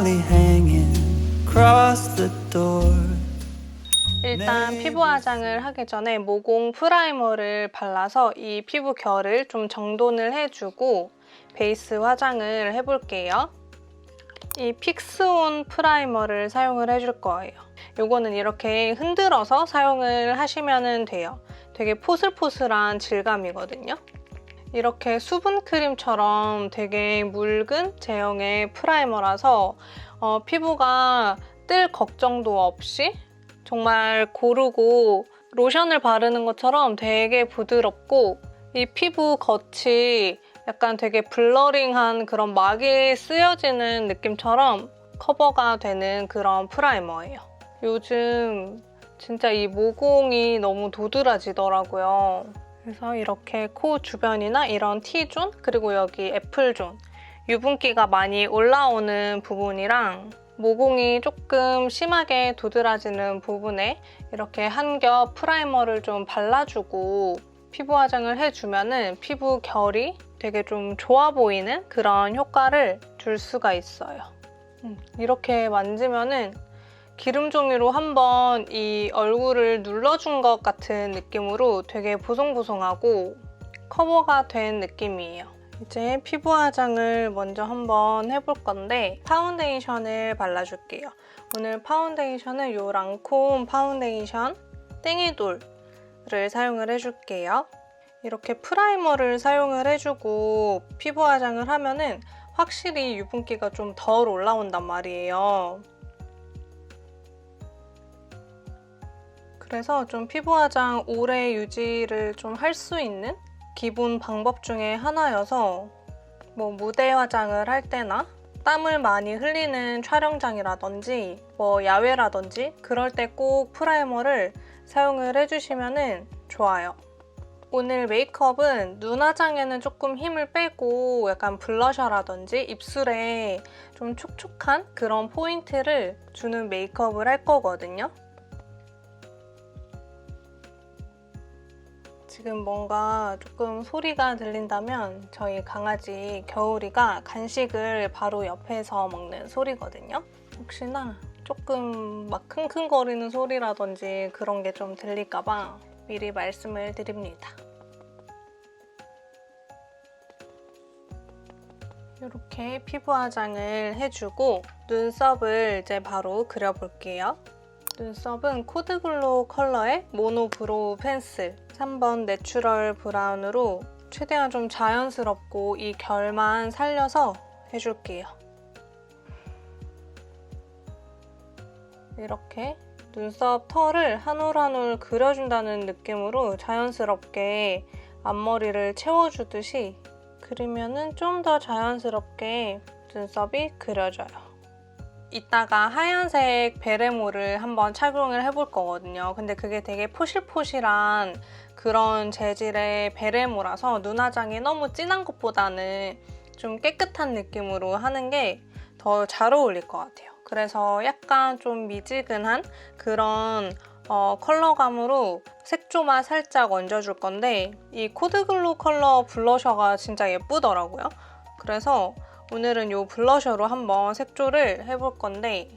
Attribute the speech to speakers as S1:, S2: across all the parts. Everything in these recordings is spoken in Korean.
S1: holly hanging across the door.
S2: 일단 피부 화장을 하기 전에 모공 프라이머를 발라서 이 피부 결을 좀 정돈을 해주고 베이스 화장을 해볼게요. 이 픽스온 프라이머를 사용을 해줄 거예요. 이거는 이렇게 흔들어서 사용을 하시면 돼요. 되게 포슬포슬한 질감이거든요. 이렇게 수분 크림처럼 되게 묽은 제형의 프라이머라서 어, 피부가 뜰 걱정도 없이 정말 고르고 로션을 바르는 것처럼 되게 부드럽고 이 피부 겉이 약간 되게 블러링한 그런 막이 쓰여지는 느낌처럼 커버가 되는 그런 프라이머예요. 요즘 진짜 이 모공이 너무 도드라지더라고요. 그래서 이렇게 코 주변이나 이런 T존 그리고 여기 애플존 유분기가 많이 올라오는 부분이랑 모공이 조금 심하게 도드라지는 부분에 이렇게 한 겹 프라이머를 좀 발라주고 피부 화장을 해주면은 피부 결이 되게 좀 좋아 보이는 그런 효과를 줄 수가 있어요. 음, 이렇게 만지면은 기름 종이로 한번 이 얼굴을 눌러준 것 같은 느낌으로 되게 보송보송하고 커버가 된 느낌이에요. 이제 피부 화장을 먼저 한번 해볼 건데 파운데이션을 발라줄게요. 오늘 파운데이션은 이 랑콤 파운데이션 땡이돌을 사용을 해줄게요. 이렇게 프라이머를 사용을 해주고 피부 화장을 하면은 확실히 유분기가 좀 덜 올라온단 말이에요. 그래서 좀 피부 화장 오래 유지를 좀 할 수 있는 기본 방법 중에 하나여서 뭐 무대 화장을 할 때나 땀을 많이 흘리는 촬영장이라든지 뭐 야외라든지 그럴 때 꼭 프라이머를 사용을 해주시면 좋아요. 오늘 메이크업은 눈 화장에는 조금 힘을 빼고 약간 블러셔라든지 입술에 좀 촉촉한 그런 포인트를 주는 메이크업을 할 거거든요. 지금 뭔가 조금 소리가 들린다면 저희 강아지 겨울이가 간식을 바로 옆에서 먹는 소리거든요. 혹시나 조금 막 킁킁거리는 소리라든지 그런 게 좀 들릴까봐 미리 말씀을 드립니다. 이렇게 피부 화장을 해주고 눈썹을 이제 바로 그려볼게요. 눈썹은 코드글로우 컬러의 모노브로우 펜슬 3번 내추럴 브라운으로 최대한 좀 자연스럽고 이 결만 살려서 해줄게요. 이렇게 눈썹 털을 한 올 한 올 그려준다는 느낌으로 자연스럽게 앞머리를 채워주듯이 그리면은 좀 더 자연스럽게 눈썹이 그려져요. 이따가 하얀색 베레모를 한번 착용을 해볼 거거든요. 근데 그게 되게 포실포실한 그런 재질의 베레모라서 눈화장이 너무 진한 것보다는 좀 깨끗한 느낌으로 하는 게 더 잘 어울릴 것 같아요. 그래서 약간 좀 미지근한 그런 어, 컬러감으로 색조만 살짝 얹어줄 건데 이 코드글로 컬러 블러셔가 진짜 예쁘더라고요. 그래서 오늘은 이 블러셔로 한번 색조를 해볼 건데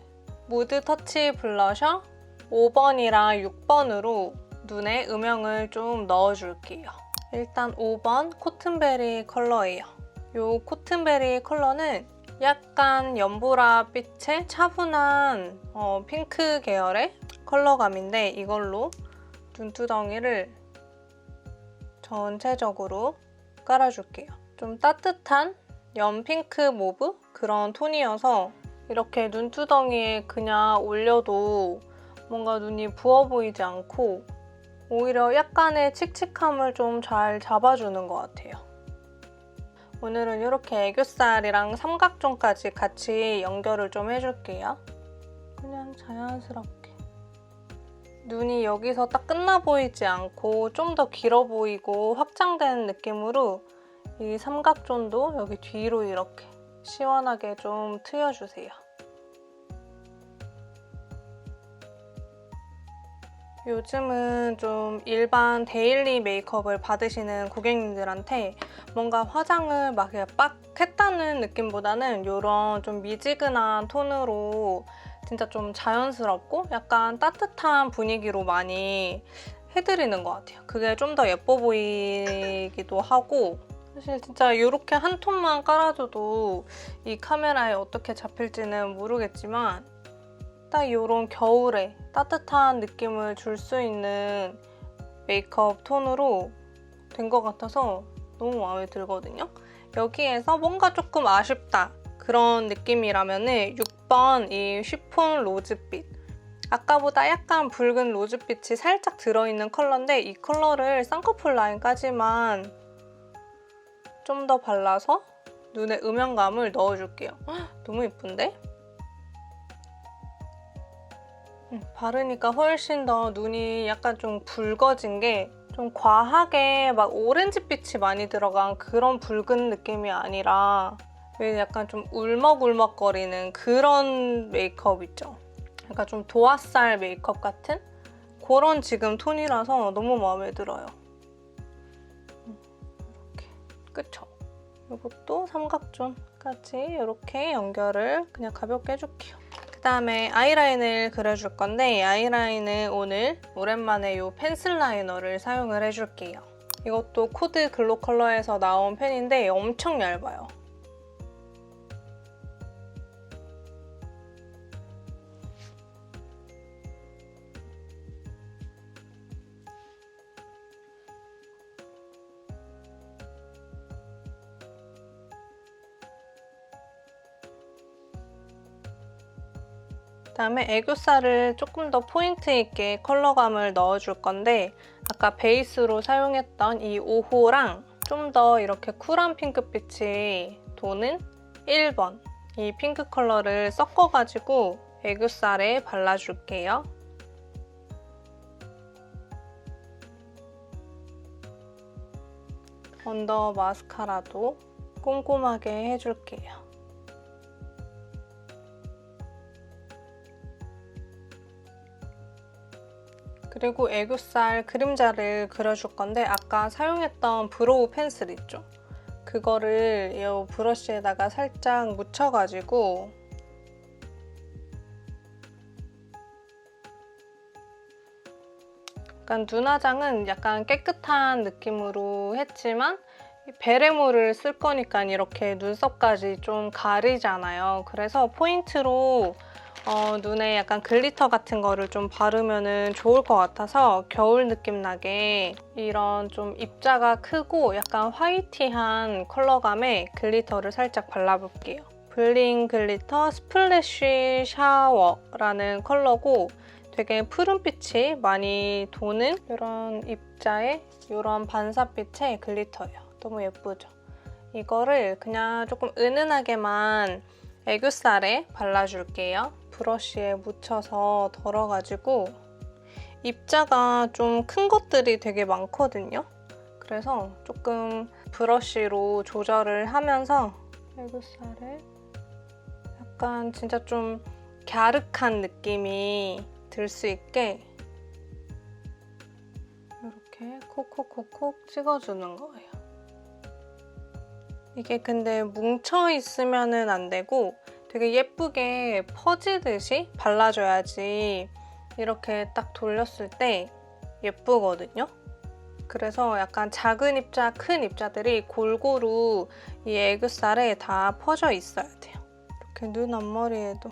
S2: 무드 터치 블러셔 5번이랑 6번으로 눈에 음영을 좀 넣어줄게요. 일단 5번 코튼베리 컬러예요. 이 코튼베리 컬러는 약간 연보라 빛의 차분한 어, 핑크 계열의 컬러감인데 이걸로 눈두덩이를 전체적으로 깔아줄게요. 좀 따뜻한 연 핑크 모브 그런 톤이어서 이렇게 눈두덩이에 그냥 올려도 뭔가 눈이 부어 보이지 않고 오히려 약간의 칙칙함을 좀 잘 잡아주는 것 같아요. 오늘은 이렇게 애교살이랑 삼각존까지 같이 연결을 좀 해줄게요. 그냥 자연스럽게. 눈이 여기서 딱 끝나 보이지 않고 좀 더 길어 보이고 확장된 느낌으로 이 삼각존도 여기 뒤로 이렇게 시원하게 좀 트여주세요. 요즘은 좀 일반 데일리 메이크업을 받으시는 고객님들한테 뭔가 화장을 막 그냥 빡 했다는 느낌보다는 이런 좀 미지근한 톤으로 진짜 좀 자연스럽고 약간 따뜻한 분위기로 많이 해드리는 것 같아요. 그게 좀 더 예뻐 보이기도 하고 사실 진짜 이렇게 한 톤만 깔아줘도 이 카메라에 어떻게 잡힐지는 모르겠지만 딱 이런 겨울에 따뜻한 느낌을 줄 수 있는 메이크업 톤으로 된 것 같아서 너무 마음에 들거든요. 여기에서 뭔가 조금 아쉽다 그런 느낌이라면은 6번 이 쉬폰 로즈빛 아까보다 약간 붉은 로즈빛이 살짝 들어있는 컬러인데 이 컬러를 쌍꺼풀 라인까지만 좀 더 발라서 눈에 음영감을 넣어줄게요. 헉, 너무 예쁜데? 음, 바르니까 훨씬 더 눈이 약간 좀 붉어진 게 좀 과하게 막 오렌지빛이 많이 들어간 그런 붉은 느낌이 아니라 왜 약간 좀 울먹울먹거리는 그런 메이크업 있죠. 약간 좀 도화살 메이크업 같은 그런 지금 톤이라서 너무 마음에 들어요. 그쵸? 이것도 삼각존까지 이렇게 연결을 그냥 가볍게 해줄게요. 그 다음에 아이라인을 그려줄 건데 이 아이라인은 오늘 오랜만에 이 펜슬 라이너를 사용을 해줄게요. 이것도 코드 글로 컬러에서 나온 펜인데 엄청 얇아요. 그다음에 애교살을 조금 더 포인트 있게 컬러감을 넣어줄 건데 아까 베이스로 사용했던 이 5호랑 좀 더 이렇게 쿨한 핑크빛이 도는 1번 이 핑크 컬러를 섞어가지고 애교살에 발라줄게요. 언더 마스카라도 꼼꼼하게 해줄게요. 그리고 애교살 그림자를 그려줄 건데 아까 사용했던 브로우 펜슬 있죠? 그거를 이 브러쉬에다가 살짝 묻혀가지고 약간 눈화장은 약간 깨끗한 느낌으로 했지만 베레모를 쓸 거니까 이렇게 눈썹까지 좀 가리잖아요. 그래서 포인트로 어, 눈에 약간 글리터 같은 거를 좀 바르면 좋을 것 같아서 겨울 느낌 나게 이런 좀 입자가 크고 약간 화이티한 컬러감의 글리터를 살짝 발라볼게요. 블링 글리터 스플래쉬 샤워라는 컬러고 되게 푸른빛이 많이 도는 이런 입자의 이런 반사빛의 글리터예요. 너무 예쁘죠? 이거를 그냥 조금 은은하게만 애교살에 발라줄게요. 브러쉬에 묻혀서 덜어가지고 입자가 좀 큰 것들이 되게 많거든요. 그래서 조금 브러쉬로 조절을 하면서 애교살에 약간 진짜 좀 갸륵한 느낌이 들 수 있게 이렇게 콕콕콕콕 찍어주는 거예요. 이게 근데 뭉쳐 있으면 안 되고 되게 예쁘게 퍼지듯이 발라줘야지 이렇게 딱 돌렸을 때 예쁘거든요. 그래서 약간 작은 입자, 큰 입자들이 골고루 이 애교살에 다 퍼져 있어야 돼요. 이렇게 눈 앞머리에도.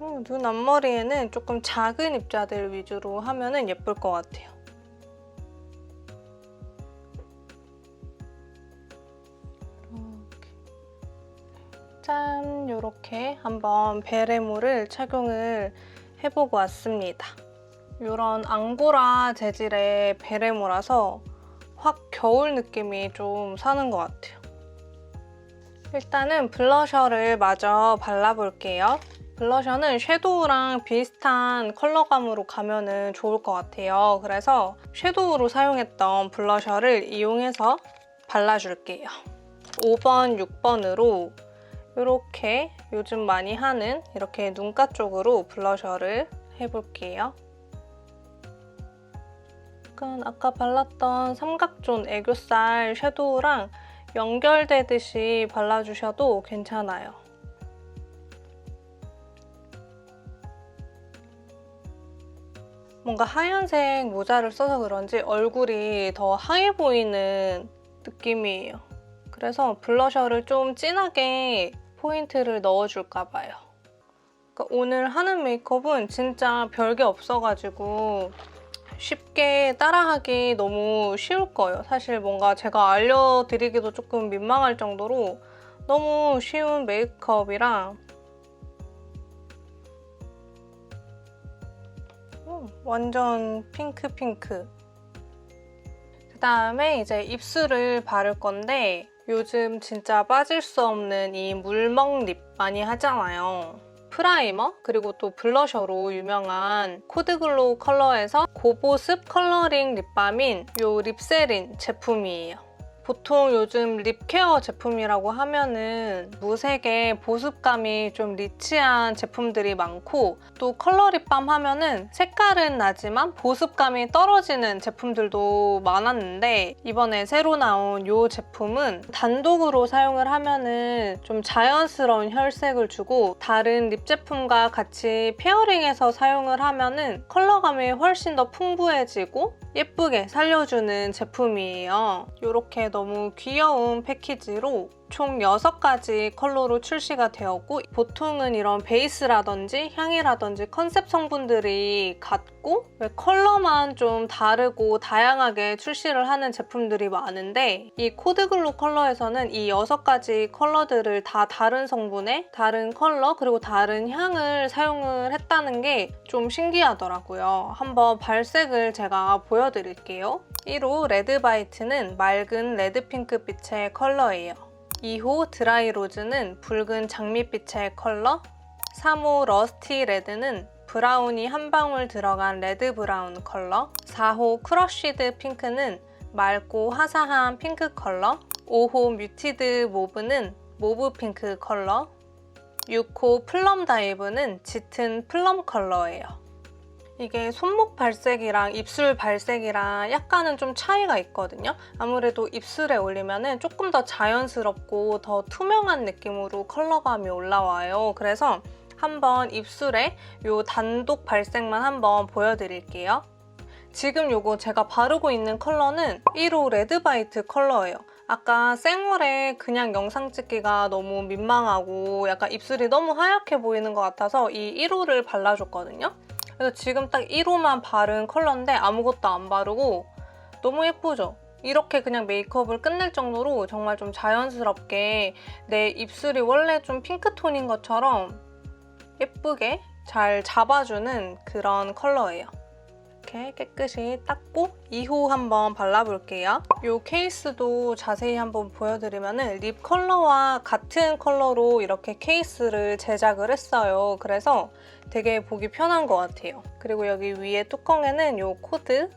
S2: 어, 눈 앞머리에는 조금 작은 입자들 위주로 하면 예쁠 것 같아요. 짠! 이렇게 한번 베레모를 착용을 해보고 왔습니다. 이런 앙고라 재질의 베레모라서 확 겨울 느낌이 좀 사는 것 같아요. 일단은 블러셔를 마저 발라볼게요. 블러셔는 섀도우랑 비슷한 컬러감으로 가면 좋을 것 같아요. 그래서 섀도우로 사용했던 블러셔를 이용해서 발라줄게요. 5번, 6번으로 이렇게 요즘 많이 하는 이렇게 눈가 쪽으로 블러셔를 해볼게요. 약간 아까 발랐던 삼각존 애교살 섀도우랑 연결되듯이 발라주셔도 괜찮아요. 뭔가 하얀색 모자를 써서 그런지 얼굴이 더 하얘 보이는 느낌이에요. 그래서 블러셔를 좀 진하게 포인트를 넣어줄까 봐요. 그러니까 오늘 하는 메이크업은 진짜 별게 없어가지고 쉽게 따라하기 너무 쉬울 거예요. 사실 뭔가 제가 알려드리기도 조금 민망할 정도로 너무 쉬운 메이크업이랑 음, 완전 핑크핑크. 그 다음에 이제 입술을 바를 건데 요즘 진짜 빠질 수 없는 이 물먹 립 많이 하잖아요. 프라이머 그리고 또 블러셔로 유명한 코드글로우 컬러에서 고보습 컬러링 립밤인 요 립세린 제품이에요. 보통 요즘 립케어 제품이라고 하면은 무색의 보습감이 좀 리치한 제품들이 많고 또 컬러 립밤 하면은 색깔은 나지만 보습감이 떨어지는 제품들도 많았는데 이번에 새로 나온 이 제품은 단독으로 사용을 하면은 좀 자연스러운 혈색을 주고 다른 립 제품과 같이 페어링해서 사용을 하면은 컬러감이 훨씬 더 풍부해지고 예쁘게 살려주는 제품이에요. 이렇게 너무 귀여운 패키지로 총 6가지 컬러로 출시가 되었고 보통은 이런 베이스라든지 향이라든지 컨셉 성분들이 같고 왜 컬러만 좀 다르고 다양하게 출시를 하는 제품들이 많은데 이 코드글로 컬러에서는 이 6가지 컬러들을 다 다른 성분의 다른 컬러 그리고 다른 향을 사용을 했다는 게 좀 신기하더라고요. 한번 발색을 제가 보여드릴게요. 1호 레드바이트는 맑은 레드핑크 빛의 컬러예요. 2호 드라이 로즈는 붉은 장미빛의 컬러, 3호 러스티 레드는 브라운이 한 방울 들어간 레드 브라운 컬러, 4호 크러쉬드 핑크는 맑고 화사한 핑크 컬러, 5호 뮤티드 모브는 모브 핑크 컬러, 6호 플럼 다이브는 짙은 플럼 컬러예요. 이게 손목 발색이랑 입술 발색이랑 약간은 좀 차이가 있거든요. 아무래도 입술에 올리면 조금 더 자연스럽고 더 투명한 느낌으로 컬러감이 올라와요. 그래서 한번 입술에 이 단독 발색만 한번 보여드릴게요. 지금 요거 제가 바르고 있는 컬러는 1호 레드바이트 컬러예요. 아까 생얼에 그냥 영상 찍기가 너무 민망하고 약간 입술이 너무 하얗게 보이는 것 같아서 이 1호를 발라줬거든요. 그래서 지금 딱 1호만 바른 컬러인데 아무것도 안 바르고 너무 예쁘죠? 이렇게 그냥 메이크업을 끝낼 정도로 정말 좀 자연스럽게 내 입술이 원래 좀 핑크톤인 것처럼 예쁘게 잘 잡아주는 그런 컬러예요. 이렇게 깨끗이 닦고 2호 한번 발라볼게요. 이 케이스도 자세히 한번 보여드리면 립 컬러와 같은 컬러로 이렇게 케이스를 제작을 했어요. 그래서 되게 보기 편한 것 같아요. 그리고 여기 위에 뚜껑에는 이 코드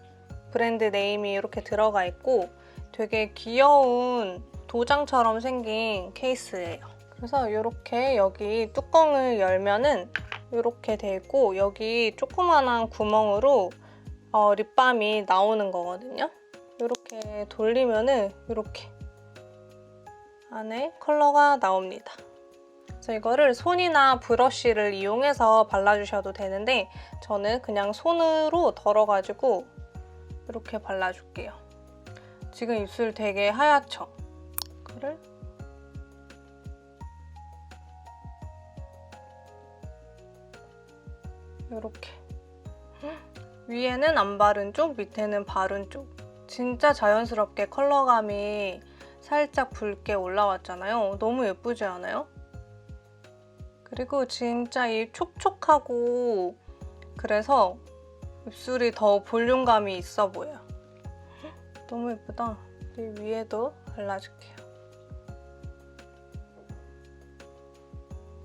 S2: 브랜드 네임이 이렇게 들어가 있고 되게 귀여운 도장처럼 생긴 케이스예요. 그래서 이렇게 여기 뚜껑을 열면은 이렇게 돼 있고 여기 조그만한 구멍으로 어, 립밤이 나오는 거거든요. 이렇게 돌리면은 이렇게 안에 컬러가 나옵니다. 그래서 이거를 손이나 브러쉬를 이용해서 발라주셔도 되는데 저는 그냥 손으로 덜어가지고 이렇게 발라줄게요. 지금 입술 되게 하얗죠? 이거를 이렇게 위에는 안 바른 쪽, 밑에는 바른 쪽. 진짜 자연스럽게 컬러감이 살짝 붉게 올라왔잖아요. 너무 예쁘지 않아요? 그리고 진짜 이 촉촉하고 그래서 입술이 더 볼륨감이 있어 보여요. 너무 예쁘다. 이 위에도 발라줄게요.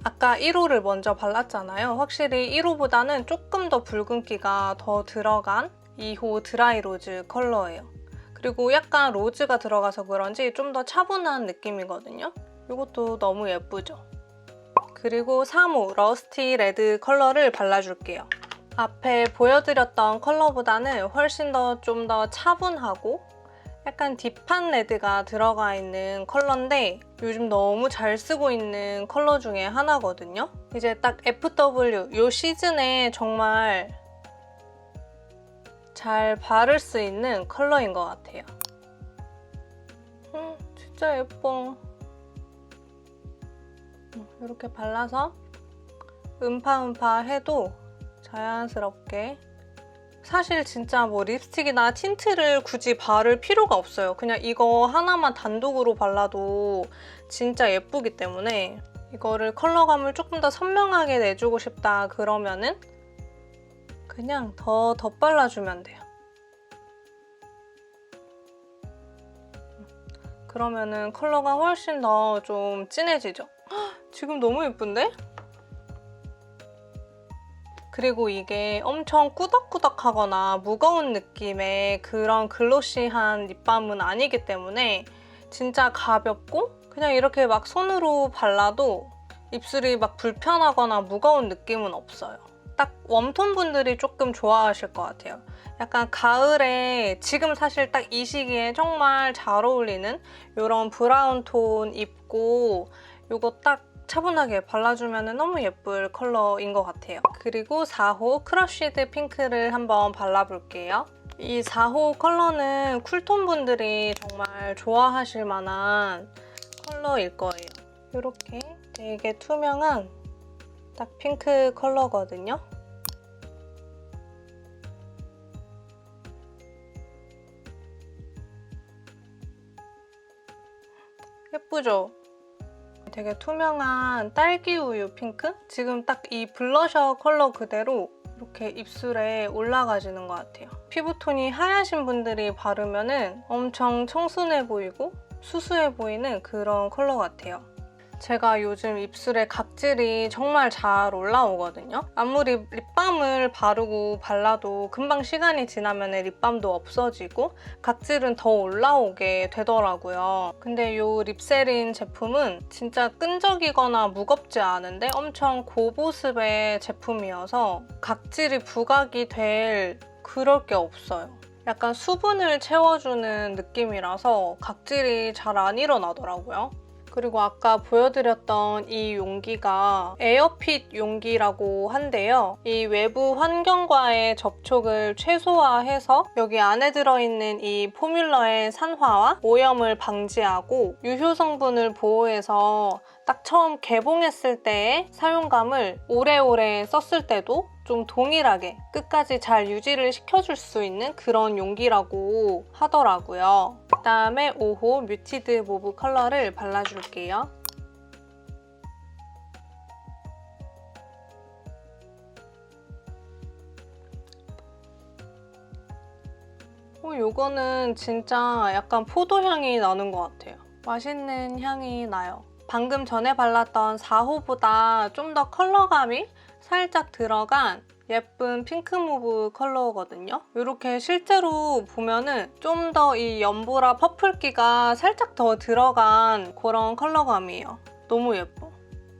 S2: 아까 1호를 먼저 발랐잖아요. 확실히 1호보다는 조금 더 붉은기가 더 들어간 2호 드라이 로즈 컬러예요. 그리고 약간 로즈가 들어가서 그런지 좀 더 차분한 느낌이거든요. 이것도 너무 예쁘죠? 그리고 3호 러스티 레드 컬러를 발라줄게요. 앞에 보여드렸던 컬러보다는 훨씬 더 좀더 차분하고 약간 딥한 레드가 들어가 있는 컬러인데 요즘 너무 잘 쓰고 있는 컬러 중에 하나거든요. 이제 딱 FW 요 시즌에 정말 잘 바를 수 있는 컬러인 것 같아요. 음, 진짜 예뻐. 음, 이렇게 발라서 음파음파 해도 자연스럽게 사실 진짜 뭐 립스틱이나 틴트를 굳이 바를 필요가 없어요. 그냥 이거 하나만 단독으로 발라도 진짜 예쁘기 때문에 이거를 컬러감을 조금 더 선명하게 내주고 싶다 그러면은 그냥 더 덧발라주면 돼요. 그러면은 컬러가 훨씬 더 좀 진해지죠? 헉, 지금 너무 예쁜데? 그리고 이게 엄청 꾸덕꾸덕하거나 무거운 느낌의 그런 글로시한 립밤은 아니기 때문에 진짜 가볍고 그냥 이렇게 막 손으로 발라도 입술이 막 불편하거나 무거운 느낌은 없어요. 딱 웜톤 분들이 조금 좋아하실 것 같아요. 약간 가을에 지금 사실 딱 이 시기에 정말 잘 어울리는 이런 브라운 톤 입고 이거 딱 차분하게 발라주면 너무 예쁠 컬러인 것 같아요. 그리고 4호 크러쉬드 핑크를 한번 발라볼게요. 이 4호 컬러는 쿨톤 분들이 정말 좋아하실 만한 컬러일 거예요. 이렇게 되게 투명한 딱 핑크 컬러거든요. 예쁘죠? 되게 투명한 딸기 우유 핑크? 지금 딱 이 블러셔 컬러 그대로 이렇게 입술에 올라가지는 것 같아요. 피부톤이 하얗신 분들이 바르면 엄청 청순해 보이고 수수해 보이는 그런 컬러 같아요. 제가 요즘 입술에 각질이 정말 잘 올라오거든요. 아무리 립밤을 바르고 발라도 금방 시간이 지나면 립밤도 없어지고 각질은 더 올라오게 되더라고요. 근데 이 립세린 제품은 진짜 끈적이거나 무겁지 않은데 엄청 고보습의 제품이어서 각질이 부각이 될 그럴 게 없어요. 약간 수분을 채워주는 느낌이라서 각질이 잘 안 일어나더라고요. 그리고 아까 보여드렸던 이 용기가 에어핏 용기라고 한데요. 이 외부 환경과의 접촉을 최소화해서 여기 안에 들어있는 이 포뮬러의 산화와 오염을 방지하고 유효 성분을 보호해서 딱 처음 개봉했을 때의 사용감을 오래오래 썼을 때도 좀 동일하게 끝까지 잘 유지를 시켜줄 수 있는 그런 용기라고 하더라고요. 그 다음에 5호 뮤티드 모브 컬러를 발라줄게요. 어, 요거는 진짜 약간 포도향이 나는 것 같아요. 맛있는 향이 나요. 방금 전에 발랐던 4호보다 좀 더 컬러감이 살짝 들어간 예쁜 핑크 무브 컬러거든요. 이렇게 실제로 보면은 좀 더 이 연보라 퍼플기가 살짝 더 들어간 그런 컬러감이에요. 너무 예뻐.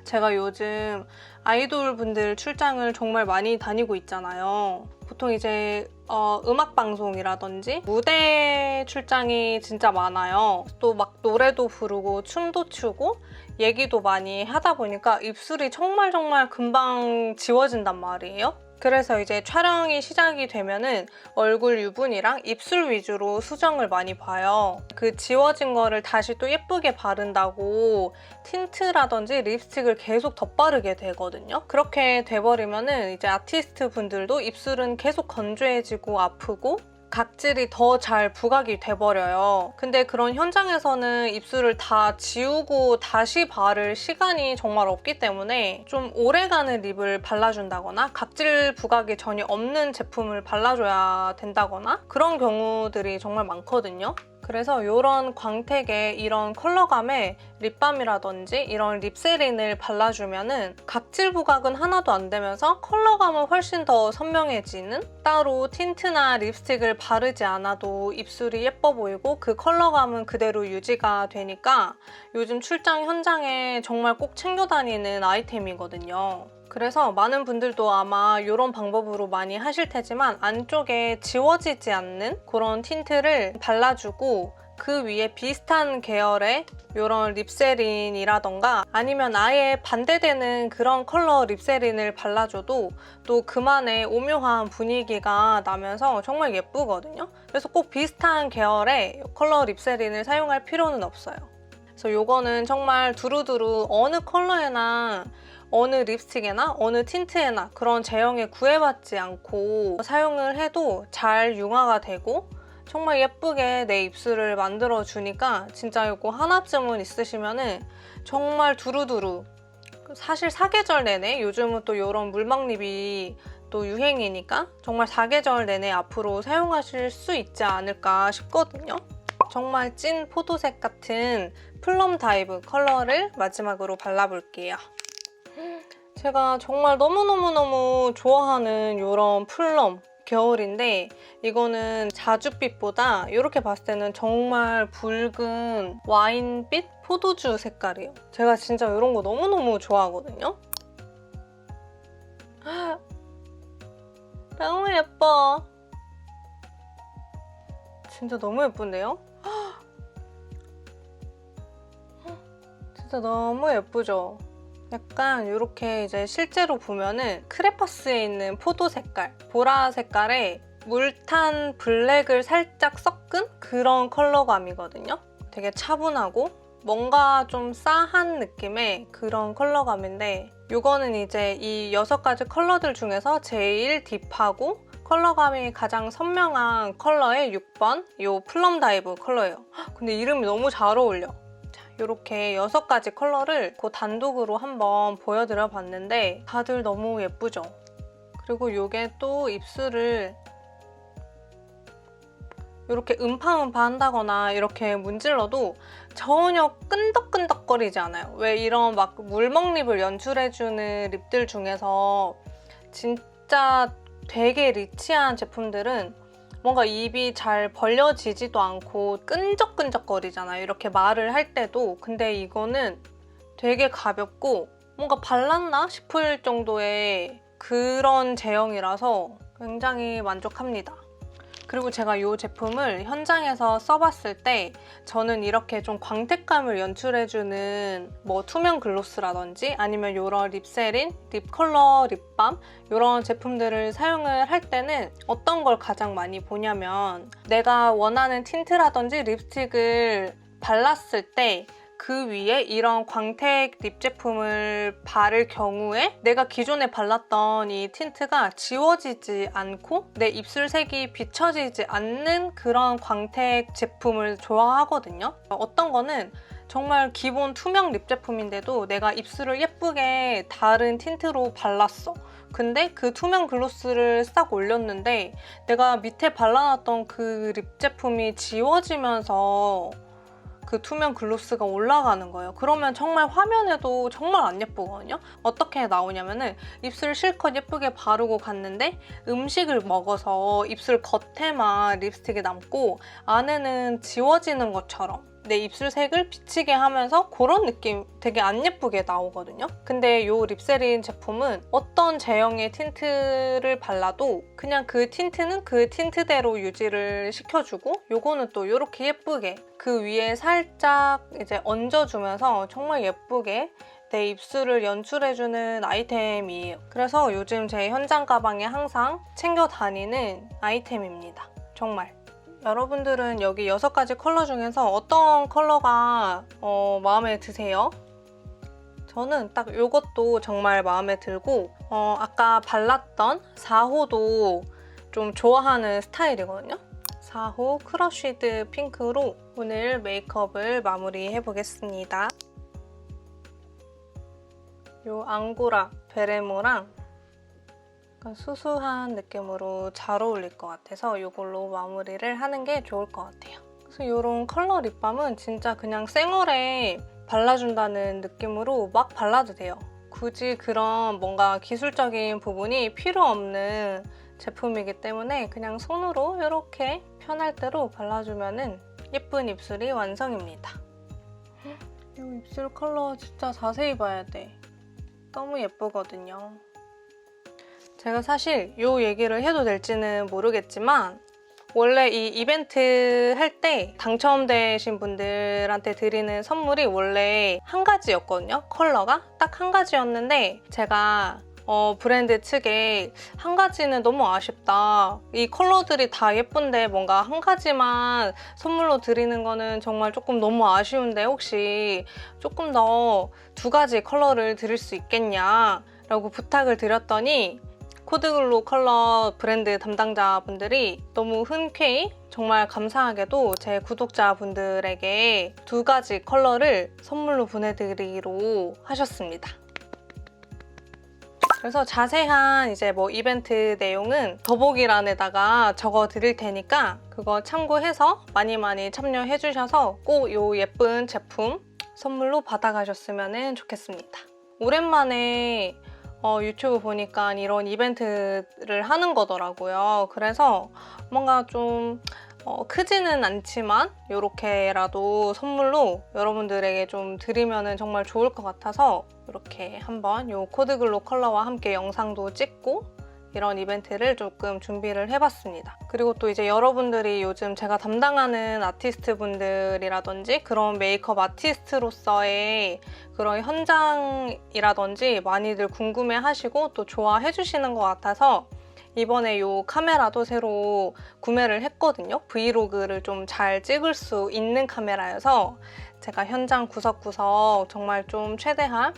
S2: 제가 요즘 아이돌 분들 출장을 정말 많이 다니고 있잖아요. 보통 이제 어, 음악 방송이라든지 무대 출장이 진짜 많아요. 또 막 노래도 부르고 춤도 추고 얘기도 많이 하다 보니까 입술이 정말 정말 금방 지워진단 말이에요. 그래서 이제 촬영이 시작이 되면은 얼굴 유분이랑 입술 위주로 수정을 많이 봐요. 그 지워진 거를 다시 또 예쁘게 바른다고 틴트라든지 립스틱을 계속 덧바르게 되거든요. 그렇게 돼버리면은 이제 아티스트 분들도 입술은 계속 건조해지고 아프고 각질이 더 잘 부각이 돼버려요. 근데 그런 현장에서는 입술을 다 지우고 다시 바를 시간이 정말 없기 때문에 좀 오래가는 립을 발라준다거나 각질 부각이 전혀 없는 제품을 발라줘야 된다거나 그런 경우들이 정말 많거든요. 그래서 이런 광택의 이런 컬러감의 립밤이라든지 이런 립세린을 발라주면은 각질 부각은 하나도 안 되면서 컬러감은 훨씬 더 선명해지는 따로 틴트나 립스틱을 바르지 않아도 입술이 예뻐 보이고 그 컬러감은 그대로 유지가 되니까 요즘 출장 현장에 정말 꼭 챙겨 다니는 아이템이거든요. 그래서 많은 분들도 아마 이런 방법으로 많이 하실 테지만 안쪽에 지워지지 않는 그런 틴트를 발라주고 그 위에 비슷한 계열의 이런 립세린이라던가 아니면 아예 반대되는 그런 컬러 립세린을 발라줘도 또 그만의 오묘한 분위기가 나면서 정말 예쁘거든요. 그래서 꼭 비슷한 계열의 컬러 립세린을 사용할 필요는 없어요. 그래서 이거는 정말 두루두루 어느 컬러에나 어느 립스틱에나 어느 틴트에나 그런 제형에 구애받지 않고 사용을 해도 잘 융화가 되고 정말 예쁘게 내 입술을 만들어 주니까 진짜 이거 하나쯤은 있으시면은 정말 두루두루 사실 사계절 내내 요즘은 또 이런 물막립이 또 유행이니까 정말 사계절 내내 앞으로 사용하실 수 있지 않을까 싶거든요. 정말 찐 포도색 같은 플럼 다이브 컬러를 마지막으로 발라볼게요. 제가 정말 너무너무너무 좋아하는 이런 플럼 겨울인데 이거는 자줏빛보다 이렇게 봤을 때는 정말 붉은 와인빛 포도주 색깔이에요. 제가 진짜 이런 거 너무너무 좋아하거든요. 너무 예뻐. 진짜 너무 예쁜데요? 진짜 너무 예쁘죠? 약간 이렇게 이제 실제로 보면은 크레파스에 있는 포도 색깔, 보라 색깔에 물탄 블랙을 살짝 섞은 그런 컬러감이거든요. 되게 차분하고 뭔가 좀 싸한 느낌의 그런 컬러감인데 이거는 이제 이 여섯 가지 컬러들 중에서 제일 딥하고 컬러감이 가장 선명한 컬러의 6번 이 플럼 다이브 컬러예요. 헉, 근데 이름이 너무 잘 어울려. 이렇게 여섯 가지 컬러를 그 단독으로 한번 보여드려 봤는데 다들 너무 예쁘죠? 그리고 이게 또 입술을 이렇게 음파음파 한다거나 이렇게 문질러도 전혀 끈덕끈덕거리지 않아요. 왜 이런 막 물먹립을 연출해주는 립들 중에서 진짜 되게 리치한 제품들은 뭔가 입이 잘 벌려지지도 않고 끈적끈적거리잖아요. 이렇게 말을 할 때도. 근데 이거는 되게 가볍고 뭔가 발랐나 싶을 정도의 그런 제형이라서 굉장히 만족합니다. 그리고 제가 이 제품을 현장에서 써봤을 때 저는 이렇게 좀 광택감을 연출해주는 뭐 투명 글로스라든지 아니면 이런 립세린, 립 컬러 립밤 이런 제품들을 사용을 할 때는 어떤 걸 가장 많이 보냐면 내가 원하는 틴트라든지 립스틱을 발랐을 때 그 위에 이런 광택 립 제품을 바를 경우에 내가 기존에 발랐던 이 틴트가 지워지지 않고 내 입술색이 비춰지지 않는 그런 광택 제품을 좋아하거든요. 어떤 거는 정말 기본 투명 립 제품인데도 내가 입술을 예쁘게 다른 틴트로 발랐어. 근데 그 투명 글로스를 싹 올렸는데 내가 밑에 발라놨던 그 립 제품이 지워지면서 그 투명 글로스가 올라가는 거예요. 그러면 정말 화면에도 정말 안 예쁘거든요. 어떻게 나오냐면은 입술 실컷 예쁘게 바르고 갔는데 음식을 먹어서 입술 겉에만 립스틱이 남고 안에는 지워지는 것처럼 내 입술색을 비치게 하면서 그런 느낌 되게 안 예쁘게 나오거든요. 근데 이 립세린 제품은 어떤 제형의 틴트를 발라도 그냥 그 틴트는 그 틴트대로 유지를 시켜주고 요거는 또 이렇게 예쁘게 그 위에 살짝 이제 얹어주면서 정말 예쁘게 내 입술을 연출해주는 아이템이에요. 그래서 요즘 제 현장 가방에 항상 챙겨 다니는 아이템입니다. 정말. 여러분들은 여기 여섯 가지 컬러 중에서 어떤 컬러가 어, 마음에 드세요? 저는 딱 이것도 정말 마음에 들고 어, 아까 발랐던 4호도 좀 좋아하는 스타일이거든요. 4호 크러쉬드 핑크로 오늘 메이크업을 마무리해 보겠습니다. 이 앙고라 베레모랑 약간 수수한 느낌으로 잘 어울릴 것 같아서 이걸로 마무리를 하는 게 좋을 것 같아요. 그래서 이런 컬러 립밤은 진짜 그냥 생얼에 발라준다는 느낌으로 막 발라도 돼요. 굳이 그런 뭔가 기술적인 부분이 필요 없는 제품이기 때문에 그냥 손으로 이렇게 편할 대로 발라주면 예쁜 입술이 완성입니다. 이 입술 컬러 진짜 자세히 봐야 돼. 너무 예쁘거든요. 제가 사실 이 얘기를 해도 될지는 모르겠지만 원래 이 이벤트 할 때 당첨되신 분들한테 드리는 선물이 원래 한 가지였거든요. 컬러가 딱 한 가지였는데 제가 어, 브랜드 측에 한 가지는 너무 아쉽다. 이 컬러들이 다 예쁜데 뭔가 한 가지만 선물로 드리는 거는 정말 조금 너무 아쉬운데 혹시 조금 더 두 가지 컬러를 드릴 수 있겠냐? 라고 부탁을 드렸더니 코드글로 컬러 브랜드 담당자분들이 너무 흔쾌히 정말 감사하게도 제 구독자분들에게 두 가지 컬러를 선물로 보내드리기로 하셨습니다. 그래서 자세한 이제 뭐 이벤트 내용은 더보기란에다가 적어 드릴 테니까 그거 참고해서 많이 많이 참여해 주셔서 꼭이 예쁜 제품 선물로 받아가셨으면 좋겠습니다. 오랜만에 어, 유튜브 보니까 이런 이벤트를 하는 거더라고요. 그래서 뭔가 좀 어, 크지는 않지만 이렇게라도 선물로 여러분들에게 좀 드리면 정말 좋을 것 같아서 이렇게 한번 이 코드글로 컬러와 함께 영상도 찍고 이런 이벤트를 조금 준비를 해봤습니다. 그리고 또 이제 여러분들이 요즘 제가 담당하는 아티스트 분들이라든지 그런 메이크업 아티스트로서의 그런 현장이라든지 많이들 궁금해 하시고 또 좋아해 주시는 것 같아서 이번에 이 카메라도 새로 구매를 했거든요. 브이로그를 좀 잘 찍을 수 있는 카메라여서 제가 현장 구석구석 정말 좀 최대한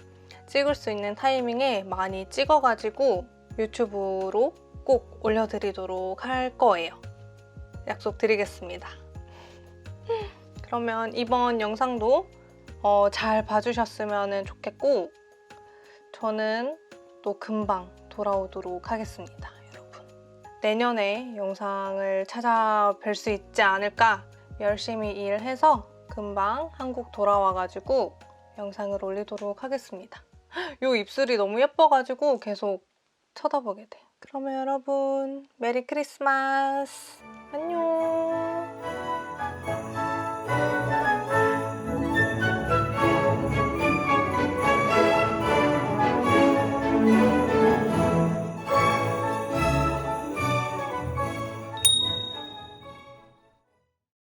S2: 찍을 수 있는 타이밍에 많이 찍어가지고 유튜브로 꼭 올려드리도록 할 거예요. 약속드리겠습니다. 그러면 이번 영상도 어, 잘 봐주셨으면 좋겠고 저는 또 금방 돌아오도록 하겠습니다, 여러분. 내년에 영상을 찾아뵐 수 있지 않을까 열심히 일해서 금방 한국 돌아와가지고 영상을 올리도록 하겠습니다. 요 입술이 너무 예뻐가지고 계속 쳐다보게 돼요. 그러면 여러분, 메리 크리스마스! 안녕!